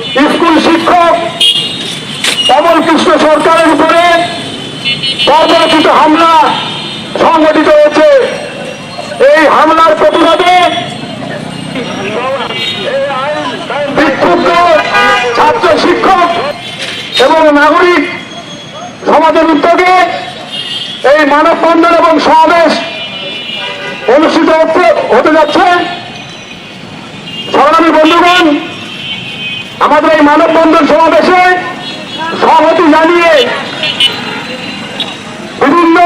School শিক্ষক কমল কৃষ্ণ সরকারের উপরে পরবর্তীতে হামলা সংগঠিত হয়েছে। এই হামলার প্রতিবাদে ছাত্র শিক্ষক এবং নাগরিক সমাজের উদ্যোগে এই মানববন্ধন এবং সমাবেশ অনুষ্ঠিত হতে- যাচ্ছে। সংগ্রামী বন্ধুগণ আমাদের এই মানববন্ধন সমাবেশে সহমতি জানিয়ে বিভিন্ন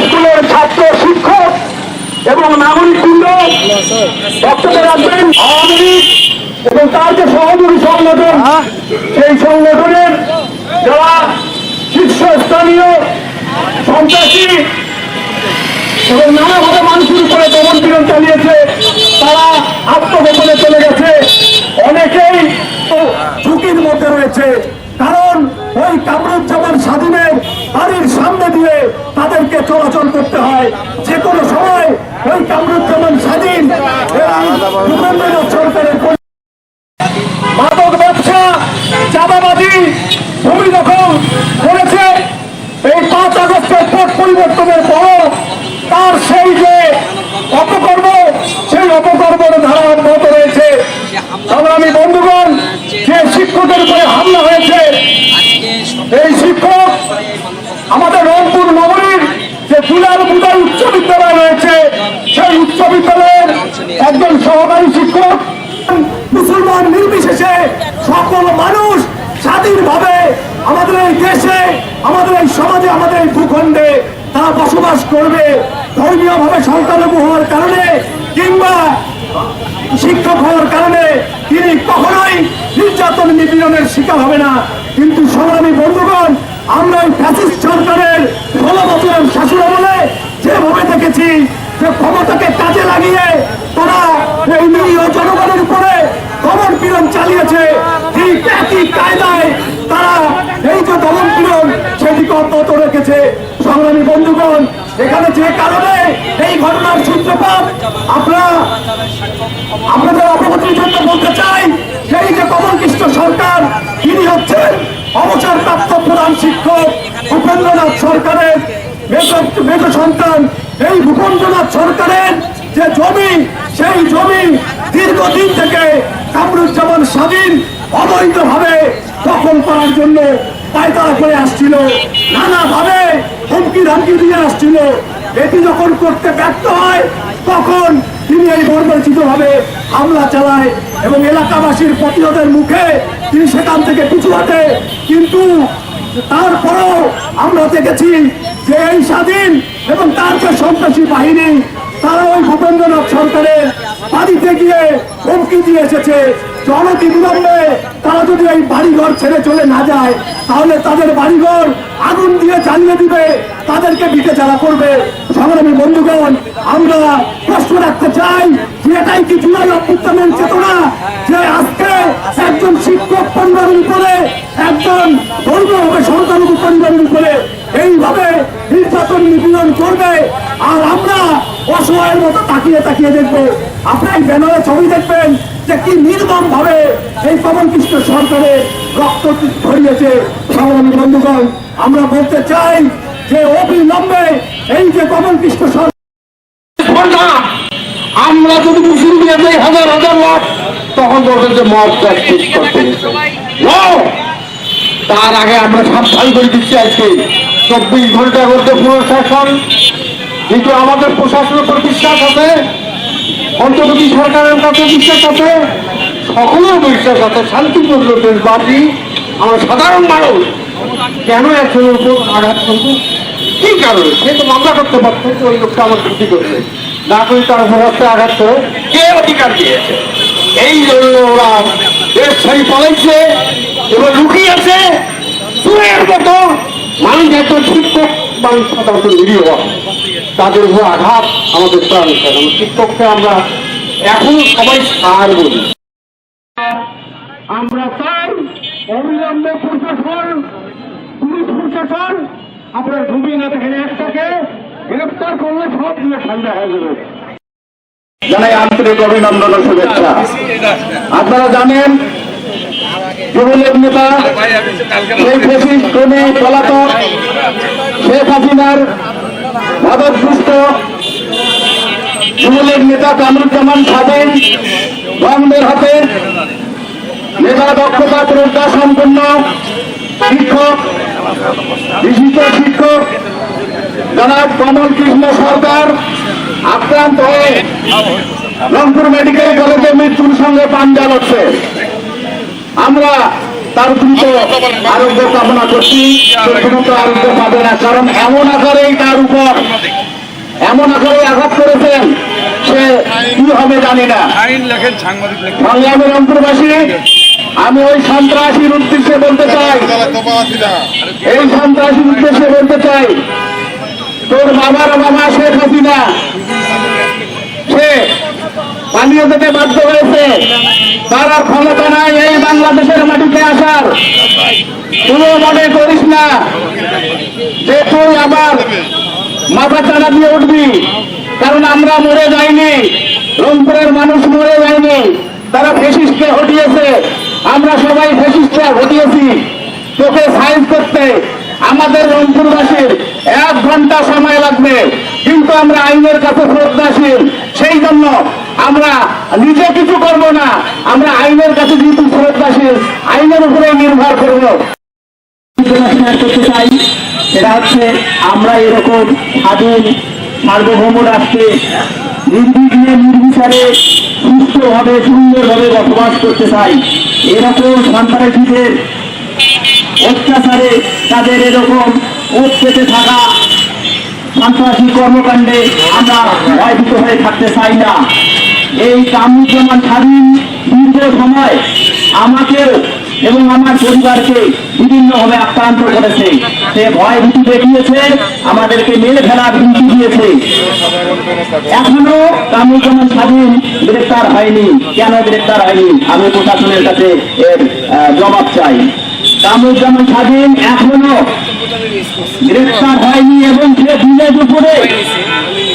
স্কুলের ছাত্র শিক্ষক এবং নাগরিকবৃন্দ বক্তব্য রাখবেন আওয়ামী লীগ এবং তার যে সহযোগী সংগঠন, সেই সংগঠনের যারা শীর্ষস্থানীয় সন্ত্রাসী এবং নানাভাবে মানুষের উপরে দমন পীড়ন চালিয়েছে, তারা আত্মগোপনে চলে গেছে। অনেকেই ঝুঁকির মধ্যে রয়েছে। কারণ ওই কামরুজ্জামান স্বাধীনের বাড়ির সামনে দিয়ে তাদেরকে চলাচল করতে হয়। যে কোনো সময় ওই কামরুজ্জামান স্বাধীন সরকারের মাদক ব্যবসা, চাঁদাবাজি, ভূমি দখল করেছে। এই পাঁচ আগস্টের পট পরিবর্তনের পর তার সেই যে অপকর্ম, সেই অপকর্মের ধারা সংগ্রামী বন্ধুগণ, যে শিক্ষকের উপরে হামলা হয়েছে, এই শিক্ষক আমাদের রংপুর নগরীর যে দুলার বুদাই উচ্চ বিদ্যালয় রয়েছে, সেই উচ্চ বিদ্যালয়ের একজন সহকারী শিক্ষক, মুসলমান নির্বিশেষে সকল মানুষ স্বাধীনভাবে আমাদের এই দেশে, আমাদের এই সমাজে, আমাদের এই ভূখণ্ডে তারা বসবাস করবে। ধর্মীয়ভাবে সংখ্যালঘু হওয়ার কারণে কিংবা শিক্ষক হওয়ার কারণে তিনি কখনোই নির্যাতন নিপীড়নের শিকার হবে না। কিন্তু সংগ্রামী বন্ধুগণ, আমরা এই ফ্যাসিস্ট সরকারের ষোলো বছরের শাসন আমলে যেভাবে দেখেছি, যে ক্ষমতাকে কাজে লাগিয়ে তারা এই নিরীহ জনগণের উপরে দমন পীড়ন চালিয়েছে, ঠিক একই কায়দায় তারা এই যে দমন পীড়ন সেটিকে অব্যাহত রেখেছে সংগ্রামী বন্ধুগণ। এখানে যে কারণে এই ঘটনার সূত্রপাত আমরা আপনাদের অবগতির জন্য বলতে চাই, সেই যে কমল কৃষ্ণ সরকার, তিনি হচ্ছেন অবসরপ্রাপ্ত প্রধান শিক্ষক ভূপেন্দ্রনাথ সরকারের মেজ সন্তান। এই ভূপেন্দ্রনাথ সরকারের যে জমি, সেই জমি দীর্ঘদিন থেকে কামরুজ্জামান স্বাধীন, অবৈধভাবে দখল করার জন্য পায়তারা করে আসছিল, নানাভাবে হুমকি ধামকি দিয়ে আসছিল। এটি যখন করতে ব্যর্থ হয়, তখন তিনি এই বর্বরচিত ভাবে হামলা চালায় এবং এলাকাবাসীর প্রতিরোধের মুখে তিনি সেখান থেকে পিছু হটে। কিন্তু তারপরেও আমরা দেখেছি যে এই স্বাধীন এবং তার যে সন্ত্রাসী বাহিনী, তারা ওই ভূপেন্দ্রনাথ সরকারের বাড়িতে গিয়ে হুমকি দিয়ে এসেছে। জনতি বিলম্বে তারা যদি এই বাড়িঘর ছেড়ে চলে না যায়, তাহলে তাদের বাড়িঘর আগুন দিয়ে জ্বালিয়ে দিবে, তাদেরকে বিটে চালা করবে। সংগ্রামী বন্ধুগণ, আমরা প্রশ্ন রাখতে চাই যে এটাই কি জুলাই অভ্যুত্থানের চেতনা? যে আজকে একজন শিক্ষক পরিবারের উপরে, একজন ধর্মীয়ভাবে সংখ্যালঘু পরিবারের উপরে, এইভাবে নির্যাতন নিপীড়ন করবে। আর আমরা অসহায়ের মতো তাকিয়ে তাকিয়ে দেখব। আপনার ব্যানারে ছবি দেখবেন যে কি নির্মম ভাবে এই পবন কৃষ্ণ সরকারের রক্ত ধরিয়েছে সংগ্রামী বন্ধুগণ, আমরা বলতে চাই যে অবিলম্বে এই যে কমল কৃষ্ণ সরকার আমরা যদি দিয়ে হাজার হাজার লোক তখন বলবেন যে মত প্র্যাকটিস করতে তার আগে আমরা সাবধান করে দিচ্ছি আজকে। চব্বিশ ঘণ্টার মধ্যে প্রশাসন কিন্তু আমাদের প্রশাসনের উপর বিশ্বাস আছে? অন্তর্বর্তী সরকারের কাছে বিশ্বাস আছে? সকলের বিশ্বাস আছে। শান্তিপূর্ণ দেশবাসী, আমরা সাধারণ মানুষ। কেন একজনের আঘাত করব? কি কারণে? সে তো মামলা করতে পারতো ওই লোকটা আমার ক্ষতি করছে। না করে তার উপর আঘাত করে। কে অধিকার দিয়েছে? এই জন্য ওরা দেশ ছাড়ি পালাইছে এবার লুকিয়ে আছে চুরের মতো। মানুষ এত শিক্ষক মানুষ সাধারণত নিরীহ। তাদের উপর আঘাত আমাদের প্রাণ শিক্ষককে আমরা এখনও সবাই সার বলি। আমরা চাই অবিলম্বে প্রশাসন পুলিশ প্রশাসন আপনার ঘুমিয়ে না একটাকে গ্রেফতার করলে সব দিয়ে ঠান্ডা হয়ে যাবে। জানাই আন্তরিক অভিনন্দন ও শুভেচ্ছা। আপনারা জানেন যুবলীগ নেতা সেই ফেসিস ক্রমে পলাতক শেখ হাসিনার মাদকপুষ্ট যুবলীগ নেতা কামরুজ্জামান স্বাধীন বন্ধের হাতে মেধা দক্ষতা প্রজ্ঞা সম্পন্ন শিক্ষক, বিশিষ্ট শিক্ষক, জনাব কমল কৃষ্ণ সরকার, আক্রান্ত হয়ে রংপুর মেডিকেল কলেজে মৃত্যুর সঙ্গে পাঞ্জা লড়ছে। আমরা তার দ্রুত আরোগ্য কামনা করছি। দ্রুত আরোগ্য পাবে না, কারণ এমন আকারেই তার উপর, এমন আকারে আঘাত করেছেন সে কি হবে জানি না। সংগ্রামী রংপুরবাসী আমি ওই সন্ত্রাসীর উদ্দেশ্যে বলতে চাই। এই সন্ত্রাসীর উদ্দেশ্যে বলতে চাই তোর বাবার বাবা শেখ হাসিনা সে পালিয়ে যেতে বাধ্য হয়েছে। তার আর ক্ষমতা নাই এই বাংলাদেশের মাটিতে আসার। তুইও মনে করিস না যে তুই আবার মাথা চাড়া দিয়ে উঠবি। কারণ আমরা মরে যাইনি। রংপুরের মানুষ মরে যায়নি। তারা ফেসিসকে হটিয়েছে। আমরা সবাই ফেসিসকে হটিয়েছি। তোকে সাইজ করতে আমাদের রংপুরবাসীর এক ঘণ্টা সময় লাগবে। কিন্তু আমরা আইনের কাছে শ্রদ্ধাশীল সেই জন্য আমরা নিজে কিছু করব না। আমরা আইনের কাছে যেহেতু শ্রদ্ধাশীল আইনের উপরে নির্ভর করব। সেটা হচ্ছে আমরা এরকম স্বাধীন সার্বভৌম রাষ্ট্রে নির্বিঘ্নে নির্বিচারে সুস্থভাবে, সুন্দরভাবে বসবাস করতে চাই। এরকম সন্ত্রাসীদের অত্যাচারে তাদের এরকম ওত থাকা সন্ত্রাসী কর্মকাণ্ডে আমরা ভয়ভীত হয়ে থাকতে চাই না। এই কামরুজ্জামান স্বাধীন দীর্ঘ সময় আমাকেও এবং আমার পরিবারকে বিভিন্নভাবে আক্রান্ত করেছে। সে ভয় ভীতি দেখিয়েছে, আমাদেরকে মেরে ফেলার হুমকি দিয়েছে। এখনও কামরুজ্জামান স্বাধীন গ্রেপ্তার হয়নি। কেন গ্রেপ্তার হয়নি? আমি প্রশাসনের কাছে এর জবাব চাই। কামরুজ্জামান স্বাধীন এখনও গ্রেপ্তার হয়নি এবং সে দিনে দুপুরে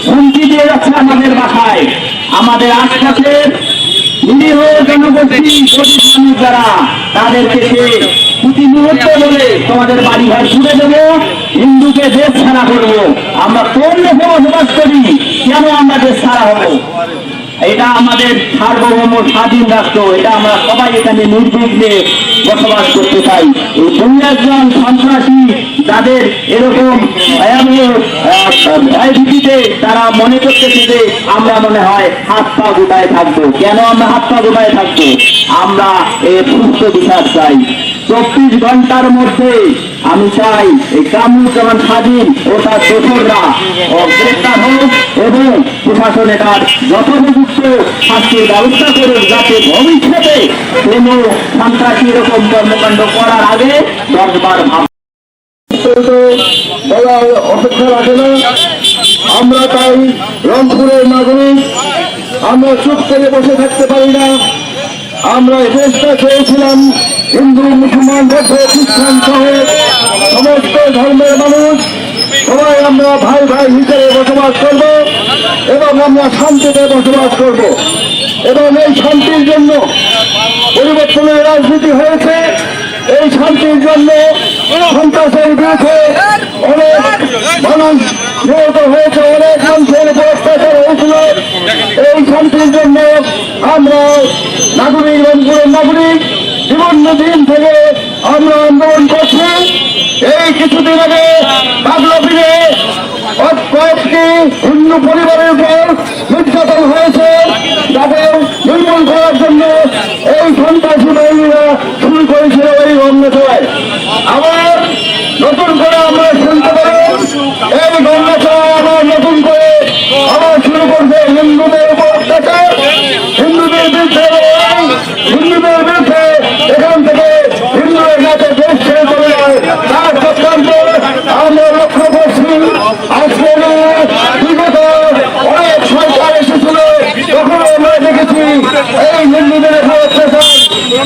হুমকি দিয়ে যাচ্ছে আমাদের বাসায়। আমাদের আশপাশের নিরীহ জনগোষ্ঠী যারা, তাদেরকে প্রতি মুহূর্তে বলে তোমাদের দেবো, হিন্দুকে দেশ ছাড়া করব। আমরা কোন দেশে বসবাস করি, কেন আমরা দেশ ছাড়া হব? এটা আমাদের সার্বভৌম স্বাধীন রাষ্ট্র, এটা আমরা সবাই এখানে নির্বিঘ্নে বসবাস করতে চাই। এই দুই একজন সন্ত্রাসী যাদের এরকম ভয়ভীতিতে তারা মনে করতেছে যে আমরা মনে হয় হাত পা গোটায় থাকব। কেন আমরা হাত পা গোটায় থাকব? আমরা এর সুস্থ বিচার চাই। চব্বিশ ঘণ্টার মধ্যে আমি চাই এই কামরুজ্জামান স্বাধীন ও তার দোসররা ও গ্রেপ্তার হোক এবং প্রশাসন এটার যথোপযুক্ত শাস্তির ব্যবস্থা করুক, যাতে ভবিষ্যতে কোন সন্ত্রাসী এরকম কর্মকাণ্ড করার আগে দশবার ভাব বলা অপেক্ষা রাখে না। আমরা তাই রংপুরের নাগরিক, আমরা চুপ করে বসে থাকতে পারি না। আমরা দেশটা চেয়েছিলাম হিন্দু, মুসলমান, বৌদ্ধ, খ্রিস্টান সহ সমস্ত ধর্মের মানুষ। সবাই আমরা ভাই ভাই হিসেবে বসবাস করব এবং আমরা শান্তিতে বসবাস করব। এবং এই শান্তির জন্য পরিবর্তনের রাজনীতি হয়েছে। এই শান্তির জন্য সন্ত্রাসের বিরুদ্ধে মানুষ নিহত হয়েছে অনেক মানুষের অত্যাচার জন্য আমরা নাগরিক রংপুরের বিভিন্ন দিন থেকে আমরা আন্দোলন করছি এই কিছুদিন আগে বাগলাপিনে কয়েকটি হিন্দু পরিবারের উপর নির্যাতন হয়েছে তাদের নির্মূল করার জন্য এই সন্ত্রাসী বাহিনীরা শুরু করেছিল এই গঙ্গাচয় আবার নতুন করে আমরা শুনতে পারি এই গঙ্গাচয় আবার নতুন করে আবার শুরু করছে হিন্দুদের উপর অত্যাচার হিন্দুদের বিরুদ্ধে লড়াই, হিন্দুদের বিরুদ্ধে এখান থেকে হিন্দুদের কাছে দেশ ছেড়ে চলে যায় তার চক্রান্ত আমরা লক্ষ্য করছি আজকে বিগত অনেক সরকার এসেছিল তখন আমরা দেখেছি এই হিন্দুদের উপর অত্যাচার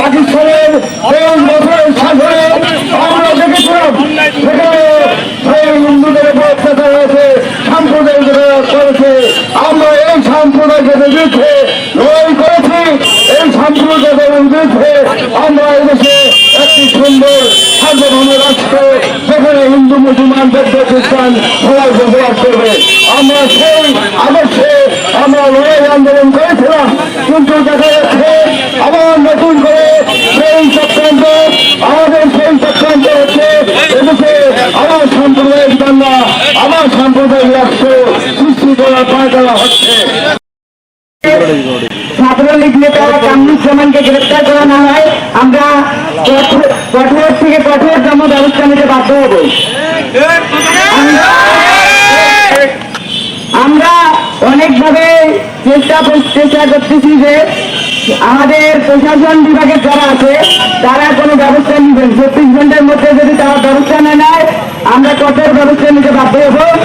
পাকিস্তানের তেইশ বছরের শাসনে আমরা দেখেছিলাম সেখানে সেই হিন্দুদের উপর অত্যাচার হয়েছে সাম্প্রদায়িকতা করেছে আমরা এই সাম্প্রদায়িকতার বিরুদ্ধে লড়াই করেছি এই সাম্প্রদায়িক করে আমরা এদেশে একটি সুন্দর সার্বভৌম রাষ্ট্র যেখানে হিন্দু মুসলমান বৌদ্ধ খ্রিস্টান সবাই বসবাস করবে। আমরা সেই আদর্শে আমরা লড়াই আন্দোলন করেছিলাম, কিন্তু দেখা যাচ্ছে আবার নতুন করে সেই চক্রান্ত, আমাদের সেই চক্রান্ত হচ্ছে এদেশে আবার সাম্প্রদায়িক দাঙ্গা, আবার সাম্প্রদায়িক রাষ্ট্র সৃষ্টি করার পায়তারা হচ্ছে। ছাত্রলীগ নেতা কামরুজ্জামানকে গ্রেপ্তার করা না হয়, আমরা কঠোর থেকে কঠোরতম ব্যবস্থা নিতে বাধ্য হব। আমরা অনেকভাবে চেষ্টা চেষ্টা করতেছি যে আমাদের প্রশাসন বিভাগের যারা আছে, তারা কোনো ব্যবস্থা নেবেন। চব্বিশ ঘণ্টার মধ্যে যদি তারা ব্যবস্থা নেয়, আমরা কঠোর ব্যবস্থা নিতে বাধ্য হব।